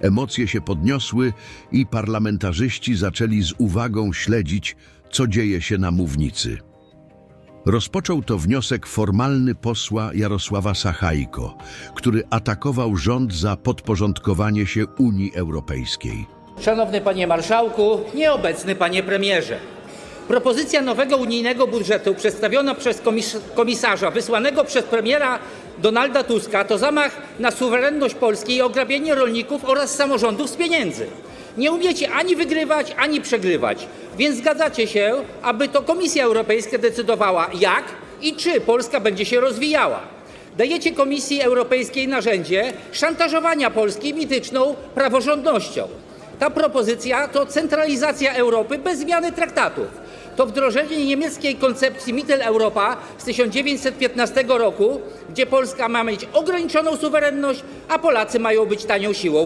Emocje się podniosły i parlamentarzyści zaczęli z uwagą śledzić, co dzieje się na mównicy. Rozpoczął to wniosek formalny posła Jarosława Sachajko, który atakował rząd za podporządkowanie się Unii Europejskiej. Szanowny panie marszałku, nieobecny panie premierze. Propozycja nowego unijnego budżetu przedstawiona przez komis- komisarza wysłanego przez premiera Donalda Tuska to zamach na suwerenność Polski i ograbienie rolników oraz samorządów z pieniędzy. Nie umiecie ani wygrywać, ani przegrywać, więc zgadzacie się, aby to Komisja Europejska decydowała jak i czy Polska będzie się rozwijała. Dajecie Komisji Europejskiej narzędzie szantażowania Polski mityczną praworządnością. Ta propozycja to centralizacja Europy bez zmiany traktatów. To wdrożenie niemieckiej koncepcji Mitteleuropa z 1915 roku, gdzie Polska ma mieć ograniczoną suwerenność, a Polacy mają być tanią siłą.